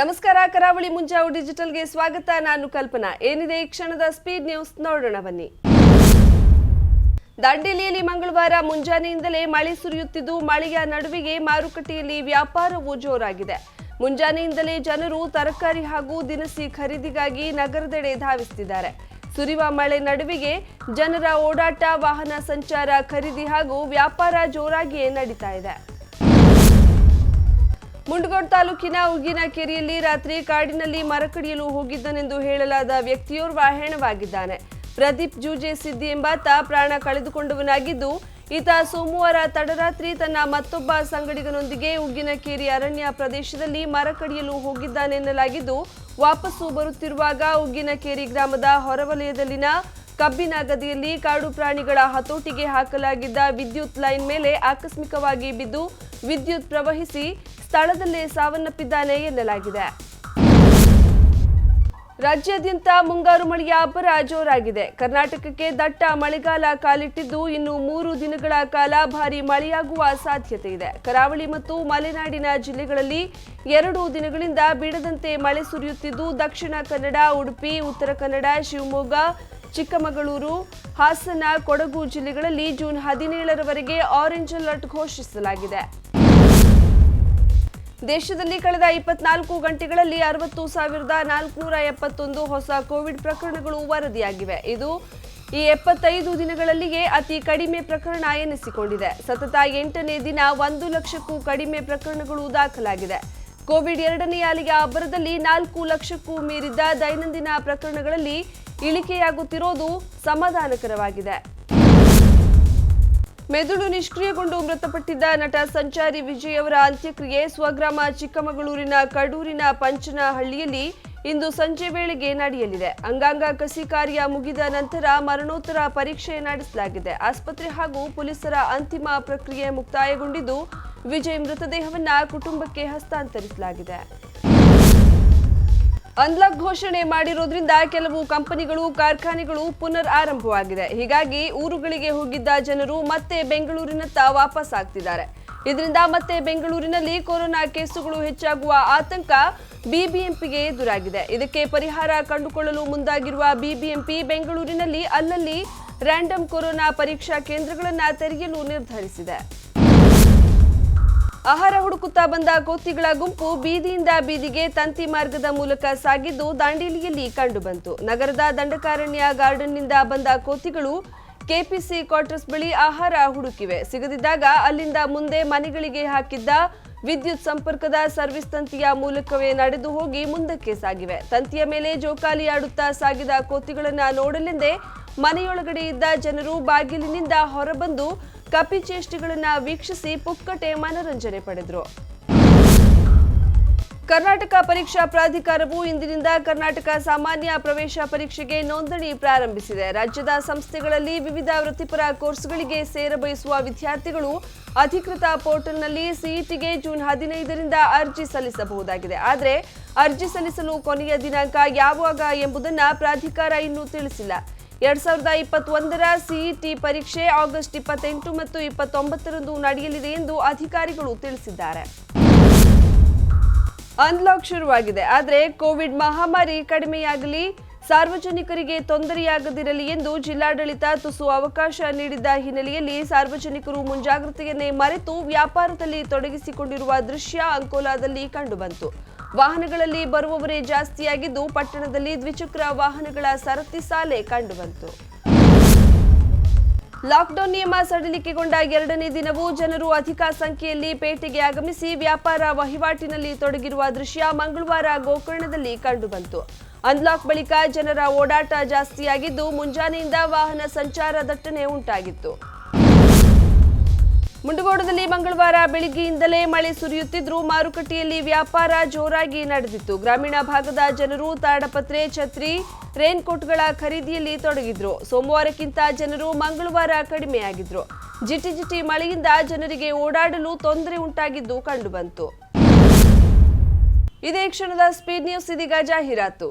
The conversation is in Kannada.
ನಮಸ್ಕಾರ, ಕರಾವಳಿ ಮುಂಜಾವು ಡಿಜಿಟಲ್ಗೆ ಸ್ವಾಗತ. ನಾನು ಕಲ್ಪನಾ. ಏನಿದೆ ಈ ಕ್ಷಣದ ಸ್ಪೀಡ್ ನ್ಯೂಸ್? ನೋಡೋಣ ಬನ್ನಿ. ದಾಂಡೇಲಿಯಲ್ಲಿ ಮಂಗಳವಾರ ಮುಂಜಾನೆಯಿಂದಲೇ ಮಳೆ ಸುರಿಯುತ್ತಿದ್ದು, ಮಳೆಯ ನಡುವಿಗೆ ಮಾರುಕಟ್ಟೆಯಲ್ಲಿ ವ್ಯಾಪಾರವೂ ಜೋರಾಗಿದೆ. ಮುಂಜಾನೆಯಿಂದಲೇ ಜನರು ತರಕಾರಿ ಹಾಗೂ ದಿನಸಿ ಖರೀದಿಗಾಗಿ ನಗರದೆಡೆ ಧಾವಿಸುತ್ತಿದ್ದಾರೆ. ಸುರಿವ ಮಳೆ ನಡುವಿಗೆ ಜನರ ಓಡಾಟ, ವಾಹನ ಸಂಚಾರ, ಖರೀದಿ ಹಾಗೂ ವ್ಯಾಪಾರ ಜೋರಾಗಿಯೇ ನಡೀತಾ ಇದೆ. ಮುಂಡಗೋಡ್ ತಾಲೂಕಿನ ಉಗ್ಗಿನಕೆರೆಯಲ್ಲಿ ರಾತ್ರಿ ಕಾಡಿನಲ್ಲಿ ಮರ ಕಡಿಯಲು ಹೋಗಿದ್ದನೆಂದು ಹೇಳಲಾದ ವ್ಯಕ್ತಿಯೋರ್ವ ಹೆಣವಾಗಿದ್ದಾನೆ. ಪ್ರದೀಪ್ ಜೂಜೆ ಸಿದ್ದಿ ಎಂಬಾತ ಪ್ರಾಣ ಕಳೆದುಕೊಂಡವನಾಗಿದ್ದು, ಈತ ಸೋಮವಾರ ತಡರಾತ್ರಿ ತನ್ನ ಮತ್ತೊಬ್ಬ ಸಂಗಡಿಗನೊಂದಿಗೆ ಉಗ್ಗಿನಕೇರಿ ಅರಣ್ಯ ಪ್ರದೇಶದಲ್ಲಿ ಮರ ಕಡಿಯಲು ಹೋಗಿದ್ದಾನೆನ್ನಲಾಗಿದ್ದು ವಾಪಸ್ಸು ಬರುತ್ತಿರುವಾಗ ಉಗ್ಗಿನಕೇರಿ ಗ್ರಾಮದ ಹೊರವಲಯದಲ್ಲಿನ ಕಬ್ಬಿನ ಗದಿಯಲ್ಲಿ ಕಾಡು ಪ್ರಾಣಿಗಳ ಹತೋಟಿಗೆ ಹಾಕಲಾಗಿದ್ದ ವಿದ್ಯುತ್ ಲೈನ್ ಮೇಲೆ ಆಕಸ್ಮಿಕವಾಗಿ ಬಿದ್ದು ವಿದ್ಯುತ್ ಪ್ರವಹಿಸಿ ಸ್ಥಳದಲ್ಲೇ ಸಾವನ್ನಪ್ಪಿದ್ದಾನೆ ಎನ್ನಲಾಗಿದೆ. ರಾಜ್ಯಾದ್ಯಂತ ಮುಂಗಾರು ಮಳೆಯ ಅಬ್ಬರ ಜೋರಾಗಿದೆ. ಕರ್ನಾಟಕಕ್ಕೆ ದಟ್ಟ ಮಳೆಗಾಲ ಕಾಲಿಟ್ಟಿದ್ದು ಇನ್ನು ಮೂರು ದಿನಗಳ ಕಾಲ ಭಾರಿ ಮಳೆಯಾಗುವ ಸಾಧ್ಯತೆ ಇದೆ. ಕರಾವಳಿ ಮತ್ತು ಮಲೆನಾಡಿನ ಜಿಲ್ಲೆಗಳಲ್ಲಿ ಎರಡು ದಿನಗಳಿಂದ ಬಿಡದಂತೆ ಮಳೆ ಸುರಿಯುತ್ತಿದ್ದು, ದಕ್ಷಿಣ ಕನ್ನಡ, ಉಡುಪಿ, ಉತ್ತರ ಕನ್ನಡ, ಶಿವಮೊಗ್ಗ, ಚಿಕ್ಕಮಗಳೂರು, ಹಾಸನ, ಕೊಡಗು ಜಿಲ್ಲೆಗಳಲ್ಲಿ ಜೂನ್ ಹದಿನೇಳರವರೆಗೆ ಆರೆಂಜ್ ಅಲರ್ಟ್ ಘೋಷಿಸಲಾಗಿದೆ. ದೇಶದಲ್ಲಿ ಕಳೆದ ಇಪ್ಪತ್ನಾಲ್ಕು ಗಂಟೆಗಳಲ್ಲಿ ಅರವತ್ತು ಸಾವಿರದ ನಾಲ್ಕುನೂರ ಎಪ್ಪತ್ತೊಂದು ಹೊಸ ಕೋವಿಡ್ ಪ್ರಕರಣಗಳು ವರದಿಯಾಗಿವೆ. ಇದು ಈ ಎಪ್ಪತ್ತೈದು ದಿನಗಳಲ್ಲಿಯೇ ಅತಿ ಕಡಿಮೆ ಪ್ರಕರಣ ಎನಿಸಿಕೊಂಡಿದೆ. ಸತತ ಎಂಟನೇ ದಿನ ಒಂದು ಲಕ್ಷಕ್ಕೂ ಕಡಿಮೆ ಪ್ರಕರಣಗಳು ದಾಖಲಾಗಿದೆ. ಕೋವಿಡ್ ಎರಡನೇ ಅಲೆಯ ಅಬ್ಬರದಲ್ಲಿ ನಾಲ್ಕು ಲಕ್ಷಕ್ಕೂ ಮೀರಿದ್ದ ದೈನಂದಿನ ಪ್ರಕರಣಗಳಲ್ಲಿ ಇಳಿಕೆಯಾಗುತ್ತಿರೋದು ಸಮಾಧಾನಕರವಾಗಿದೆ. ಮೆದುಳು ನಿಷ್ಕ್ರಿಯಗೊಂಡು ಮೃತಪಟ್ಟಿದ್ದ ನಟ ಸಂಚಾರಿ ವಿಜಯ್ ಅವರ ಅಂತ್ಯಕ್ರಿಯೆ ಸ್ವಗ್ರಾಮ ಚಿಕ್ಕಮಗಳೂರಿನ ಕಡೂರಿನ ಪಂಚನಹಳ್ಳಿಯಲ್ಲಿ ಇಂದು ಸಂಜೆ ವೇಳೆಗೆ ನಡೆಯಲಿದೆ. ಅಂಗಾಂಗ ಕಸಿ ಕಾರ್ಯ ಮುಗಿದ ನಂತರ ಮರಣೋತ್ತರ ಪರೀಕ್ಷೆ ನಡೆಸಲಾಗಿದೆ. ಆಸ್ಪತ್ರೆ ಹಾಗೂ ಪೊಲೀಸರ ಅಂತಿಮ ಪ್ರಕ್ರಿಯೆ ಮುಕ್ತಾಯಗೊಂಡಿದ್ದು ವಿಜಯ್ ಮೃತದೇಹವನ್ನು ಕುಟುಂಬಕ್ಕೆ ಹಸ್ತಾಂತರಿಸಲಾಗಿದೆ. ಅನ್ಲಾಕ್ ಘೋಷಣೆ ಮಾಡಿರೋದ್ರಿಂದ ಕೆಲವು ಕಂಪನಿಗಳು, ಕಾರ್ಖಾನೆಗಳು ಪುನರ್ ಆರಂಭವಾಗಿದೆ ಹೀಗಾಗಿ ಊರುಗಳಿಗೆ ಹೋಗಿದ್ದ ಜನರು ಮತ್ತೆ ಬೆಂಗಳೂರಿನತ್ತ ವಾಪಸ್ ಆಗ್ತಿದ್ದಾರೆ ಇದರಿಂದ ಮತ್ತೆ ಬೆಂಗಳೂರಿನಲ್ಲಿ ಕೊರೋನಾ ಕೇಸುಗಳು ಹೆಚ್ಚಾಗುವ ಆತಂಕ ಬಿಬಿಎಂಪಿಗೆ ಎದುರಾಗಿದೆ. ಇದಕ್ಕೆ ಪರಿಹಾರ ಕಂಡುಕೊಳ್ಳಲು ಮುಂದಾಗಿರುವ ಬಿಬಿಎಂಪಿ ಬೆಂಗಳೂರಿನಲ್ಲಿ ಅಲ್ಲಲ್ಲಿ ರ್ಯಾಂಡಮ್ ಕೊರೋನಾ ಪರೀಕ್ಷಾ ಕೇಂದ್ರಗಳನ್ನು ತೆರೆಯಲು ನಿರ್ಧರಿಸಿದೆ. ಆಹಾರ ಹುಡುಕುತ್ತಾ ಬಂದ ಕೋತಿಗಳ ಗುಂಪು ಬೀದಿಯಿಂದ ಬೀದಿಗೆ ತಂತಿ ಮಾರ್ಗದ ಮೂಲಕ ಸಾಗಿದ್ದು ದಾಂಡೇಲಿಯಲ್ಲಿ ಕಂಡುಬಂತು. ನಗರದ ದಂಡಕಾರಣ್ಯ ಗಾರ್ಡನ್ನಿಂದ ಬಂದ ಕೋತಿಗಳು ಕೆಪಿಸಿ ಕ್ವಾರ್ಟರ್ಸ್ ಬಳಿ ಆಹಾರ ಹುಡುಕಿವೆ. ಸಿಗದಿದ್ದಾಗ ಅಲ್ಲಿಂದ ಮುಂದೆ ಮನೆಗಳಿಗೆ ಹಾಕಿದ್ದ ವಿದ್ಯುತ್ ಸಂಪರ್ಕದ ಸರ್ವಿಸ್ ತಂತಿಯ ಮೂಲಕವೇ ನಡೆದು ಹೋಗಿ ಮುಂದಕ್ಕೆ ಸಾಗಿವೆ. ತಂತಿಯ ಮೇಲೆ ಜೋಕಾಲಿ ಆಡುತ್ತಾ ಸಾಗಿದ ಕೋತಿಗಳನ್ನು ನೋಡಲೆಂದೇ ಮನೆಯೊಳಗಡೆ ಇದ್ದ ಜನರು ಬಾಗಿಲಿನಿಂದ ಹೊರಬಂದು ಕಪಿಚೇಷ್ಟೆಗಳನ್ನ ವೀಕ್ಷಿಸಿ ಪುಕ್ಕಟೆ ಮನರಂಜನೆ ಪಡೆದರು. ಕರ್ನಾಟಕ ಪರೀಕ್ಷಾ ಪ್ರಾಧಿಕಾರವು ಇಂದಿನಿಂದ ಕರ್ನಾಟಕ ಸಾಮಾನ್ಯ ಪ್ರವೇಶ ಪರೀಕ್ಷೆಗೆ ನೋಂದಣಿ ಪ್ರಾರಂಭಿಸಿದೆ. ರಾಜ್ಯದ ಸಂಸ್ಥೆಗಳಲ್ಲಿ ವಿವಿಧ ವೃತ್ತಿಪರ ಕೋರ್ಸ್ಗಳಿಗೆ ಸೇರಬಯಸುವ ವಿದ್ಯಾರ್ಥಿಗಳು ಅಧಿಕೃತ ಪೋರ್ಟಲ್ನಲ್ಲಿ ಸಿಇಟಿಗೆ ಜೂನ್ ಹದಿನೈದರಿಂದ ಅರ್ಜಿ ಸಲ್ಲಿಸಬಹುದಾಗಿದೆ. ಆದರೆ ಅರ್ಜಿ ಸಲ್ಲಿಸಲು ಕೊನೆಯ ದಿನಾಂಕ ಯಾವಾಗ ಎಂಬುದನ್ನು ಪ್ರಾಧಿಕಾರ ಇನ್ನೂ ತಿಳಿಸಿಲ್ಲ. ಎರಡ್ ಸಾವಿರದ ಇಪ್ಪತ್ತೊಂದರ ಸಿಇಟಿ ಪರೀಕ್ಷೆ ಆಗಸ್ಟ್ ಇಪ್ಪತ್ತೆಂಟು ಮತ್ತು ಇಪ್ಪತ್ತೊಂಬತ್ತರಂದು ನಡೆಯಲಿದೆ ಎಂದು ಅಧಿಕಾರಿಗಳು ತಿಳಿಸಿದ್ದಾರೆ. ಅನ್ಲಾಕ್ ಶುರುವಾಗಿದೆ. ಆದರೆ ಕೋವಿಡ್ ಮಹಾಮಾರಿ ಕಡಿಮೆಯಾಗಲಿ, ಸಾರ್ವಜನಿಕರಿಗೆ ತೊಂದರೆಯಾಗದಿರಲಿ ಎಂದು ಜಿಲ್ಲಾಡಳಿತ ತುಸು ಅವಕಾಶ ನೀಡಿದ್ದ ಹಿನ್ನೆಲೆಯಲ್ಲಿ ಸಾರ್ವಜನಿಕರು ಮುಂಜಾಗ್ರತೆಯನ್ನೇ ಮರೆತು ವ್ಯಾಪಾರದಲ್ಲಿ ತೊಡಗಿಸಿಕೊಂಡಿರುವ ದೃಶ್ಯ ಅಂಕೋಲಾದಲ್ಲಿ ಕಂಡುಬಂತು. ವಾಹನಗಳಲ್ಲಿ ಬರುವವರೇ ಜಾಸ್ತಿಯಾಗಿದ್ದು ಪಟ್ಟಣದಲ್ಲಿ ದ್ವಿಚಕ್ರ ವಾಹನಗಳ ಸರತಿ ಸಾಲೆ ಕಂಡುಬಂತು. ಲಾಕ್ಡೌನ್ ನಿಯಮ ಸಡಿಲಿಕೆಗೊಂಡ ಎರಡನೇ ದಿನವೂ ಜನರು ಅಧಿಕ ಸಂಖ್ಯೆಯಲ್ಲಿ ಪೇಟೆಗೆ ಆಗಮಿಸಿ ವ್ಯಾಪಾರ ವಹಿವಾಟಿನಲ್ಲಿ ತೊಡಗಿರುವ ದೃಶ್ಯ ಮಂಗಳವಾರ ಗೋಕರ್ಣದಲ್ಲಿ ಕಂಡುಬಂತು. ಅನ್ಲಾಕ್ ಬಳಿಕ ಜನರ ಓಡಾಟ ಜಾಸ್ತಿಯಾಗಿದ್ದು, ಮುಂಜಾನೆಯಿಂದ ವಾಹನ ಸಂಚಾರ ದಟ್ಟಣೆ ಉಂಟಾಗಿತ್ತು. ಮುಂಡಗೋಡದಲ್ಲಿ ಮಂಗಳವಾರ ಬೆಳಿಗ್ಗೆಯಿಂದಲೇ ಮಳೆ ಸುರಿಯುತ್ತಿದ್ರು ಮಾರುಕಟ್ಟೆಯಲ್ಲಿ ವ್ಯಾಪಾರ ಜೋರಾಗಿ ನಡೆದಿತ್ತು. ಗ್ರಾಮೀಣ ಭಾಗದ ಜನರು ತಾಡಪತ್ರೆ, ಛತ್ರಿ, ರೇನ್ಕೋಟ್ಗಳ ಖರೀದಿಯಲ್ಲಿ ತೊಡಗಿದ್ರು. ಸೋಮವಾರಕ್ಕಿಂತ ಜನರು ಮಂಗಳವಾರ ಕಡಿಮೆಯಾಗಿದ್ರು. ಜಿಟಿ ಜಿಟಿ ಮಳೆಯಿಂದ ಜನರಿಗೆ ಓಡಾಡಲು ತೊಂದರೆ ಉಂಟಾಗಿದ್ದು ಕಂಡುಬಂತು. ಇದೇ ಕ್ಷಣದ ಸ್ಪೀಡ್ ನ್ಯೂಸ್ ಇದೀಗ ಜಾಹೀರಾತು.